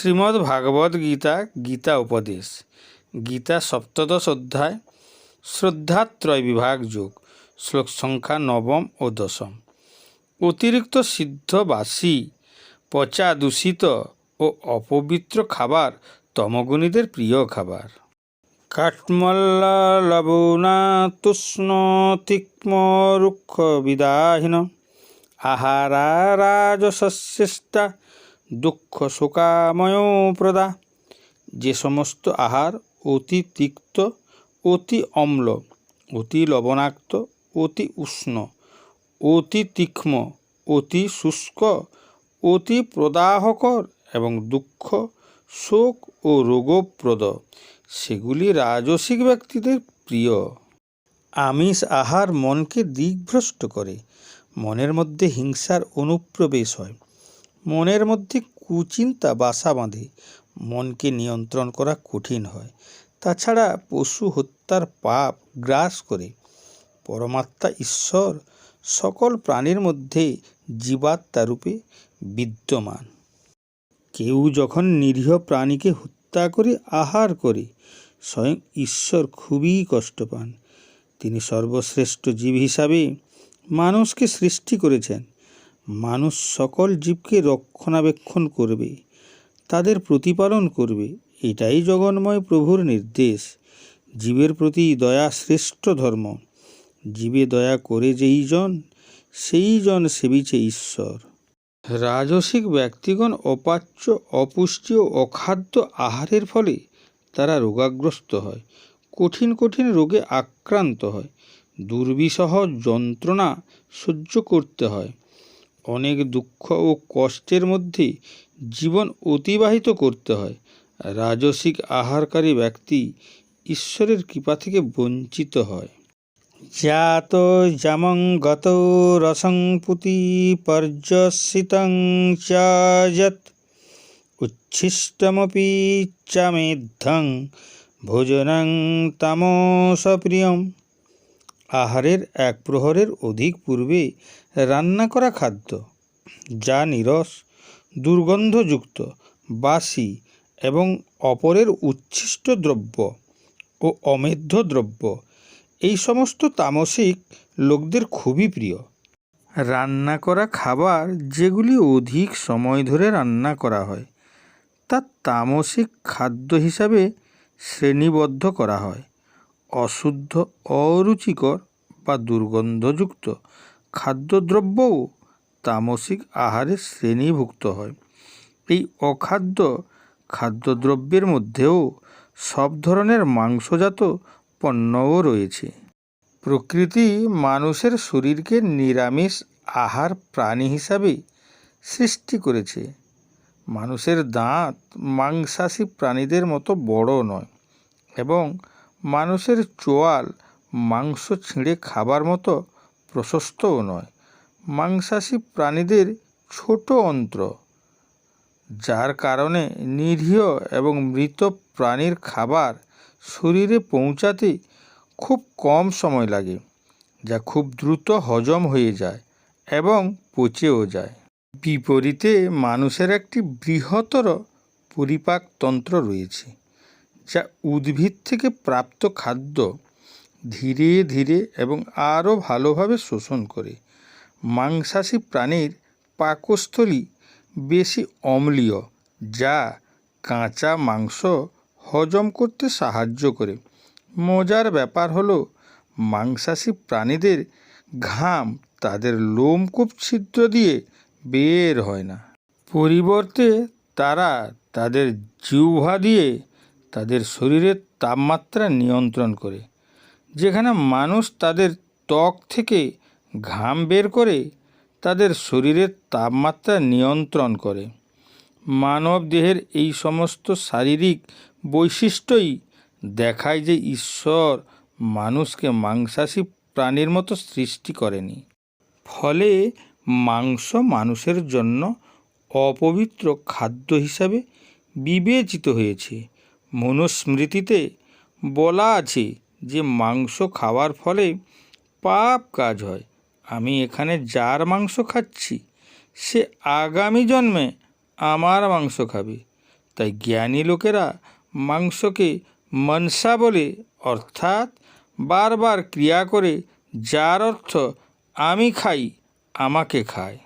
শ্রীমদ্ ভাগবত গীতা গীতা উপদেশ। গীতা সপ্তদশ অধ্যায়, শ্রদ্ধাত্রয় বিভাগ যোগ, শ্লোক সংখ্যা নবম ও দশম। অতিরিক্ত সিদ্ধ বাসি, পচা দূষিত ও অপবিত্র খাবার তমগুণীদের প্রিয় খাবার। কাঠমল্লা লবণা তুষ্ণ তিক্ম রুক্ষ বিদাহীন। আহারা রাজশস্যেষ্টা দুঃখ শোকাময় প্রদা। যে সমস্ত আহার অতি তিক্ত, অতি অম্ল, অতি লবণাক্ত, অতি উষ্ণ, অতি তীক্ষ্ম অতি শুষ্ক, অতি প্রদাহকর এবং দুঃখ, শোক ও রোগপ্রদ, সেগুলি রাজসিক ব্যক্তিদের প্রিয়। আমিষ আহার মনকে দিগ্ভ্রষ্ট করে, মনের মধ্যে হিংসার অনুপ্রবেশ হয়। মনের মধ্যে কুচিন্তা বাসা বাঁধে, মনকে নিয়ন্ত্রণ করা কঠিন হয়। তাছাড়া পশু হত্যার পাপ গ্রাস করে। পরমাত্মা ঈশ্বর সকল প্রাণীর মধ্যে জীবাত্মা রূপে বিদ্যমান। কেউ যখন নিরীহ প্রাণীকে হত্যা করে আহার করে, স্বয়ং ঈশ্বর খুবই কষ্ট পান। তিনি সর্বশ্রেষ্ঠ জীব হিসাবে মানুষকে সৃষ্টি করেছেন। মানুষ সকল জীবকে রক্ষণাবেক্ষণ করবে, তাদের প্রতিপালন করবে, এটাই জগন্ময় প্রভুর নির্দেশ। জীবের প্রতি দয়া শ্রেষ্ঠ ধর্ম। জীবে দয়া করে যেই জন, সেই জন সেবিছে ঈশ্বর। রাজসিক ব্যক্তিগণ অপাচ্য, অপুষ্টি ও অখাদ্য আহারের ফলে তারা রোগাগ্রস্ত হয়, কঠিন কঠিন রোগে আক্রান্ত হয়, দুর্বিষহ যন্ত্রণা সহ্য করতে হয়। অনেক দুঃখ ও কষ্টের মধ্যে জীবন অতিবাহিত করতে হয়। রাজসিক আহারকারী ব্যক্তি ঈশ্বরের কৃপা থেকে বঞ্চিত হয়। জাত জামং গত রসং পুতি উচ্ছিষ্টমপি চামেদ্ধং ভোজনং তামসপ্রিয়ম। আহারের এক প্রহরের অধিক পূর্বে রান্না করা খাদ্য, যা নিরস, দুর্গন্ধযুক্ত, বাসি এবং অপরের উচ্ছিষ্ট দ্রব্য ও অমেধ্য দ্রব্য। এই সমস্ত তামসিক লোকদের খুবই প্রিয়। রান্না করা খাবার যেগুলি অধিক সময় ধরে রান্না করা হয়, তা তামসিক খাদ্য হিসাবে শ্রেণীবদ্ধ করা হয়। অশুদ্ধ, অরুচিকর বা দুর্গন্ধযুক্ত খাদ্যদ্রব্যও তামসিক আহারে শ্রেণীভুক্ত হয়। এই অখাদ্য খাদ্যদ্রব্যের মধ্যেও সব ধরনের মাংসজাত পণ্যও রয়েছে। প্রকৃতি মানুষের শরীরকে নিরামিষ আহার প্রাণী হিসাবে সৃষ্টি করেছে। মানুষের দাঁত মাংসাশী প্রাণীদের মতো বড় নয় এবং মানুষের চোয়াল মাংস ছিঁড়ে খাবার মতো প্রশস্তও নয়। মাংসাশী প্রাণীদের ছোট অন্ত্র, যার কারণে নিরীহ এবং মৃত প্রাণীর খাবার শরীরে পৌঁছাতে খুব কম সময় লাগে, যা খুব দ্রুত হজম হয়ে যায় এবং পচেও যায়। বিপরীতে, মানুষের একটি বৃহত্তর পরিপাকতন্ত্র রয়েছে। যা উদ্ভিদ থেকে প্রাপ্ত খাদ্য ধীরে ধীরে এবং আরও ভালোভাবে শোষণ করে। মাংসাশী প্রাণীর পাকস্থলী বেশি অম্লীয়, যা কাঁচা মাংস হজম করতে সাহায্য করে। মজার ব্যাপার হলো, মাংসাশী প্রাণীদের ঘাম তাদের লোমকূপ ছিদ্র দিয়ে বের হয় না। পরিবর্তে তারা তাদের জিহ্বা দিয়ে তাদের শরীরের তাপমাত্রা নিয়ন্ত্রণ করে, যেখানে মানুষ তাদের ত্বক থেকে ঘাম বের করে তাদের শরীরের তাপমাত্রা নিয়ন্ত্রণ করে। মানব দেহের এই সমস্ত শারীরিক বৈশিষ্ট্যই দেখায় যে ঈশ্বর মানুষকে মাংসাশী প্রাণীর মতো সৃষ্টি করেনি। ফলে মাংস মানুষের জন্য অপবিত্র খাদ্য হিসাবে বিবেচিত হয়েছে। মনুস্মৃতিতে বলা আছে যে মাংস খাওয়ার ফলে পাপ কাজ হয়। আমি এখানে যার মাংস খাচ্ছি, সে আগামী জন্মে আমার মাংস খাবে। তাই জ্ঞানী লোকেরা মাংসকে মনসা বলে, অর্থাৎ বারবার ক্রিয়া করে, যার অর্থ আমি খাই, আমাকে খায়।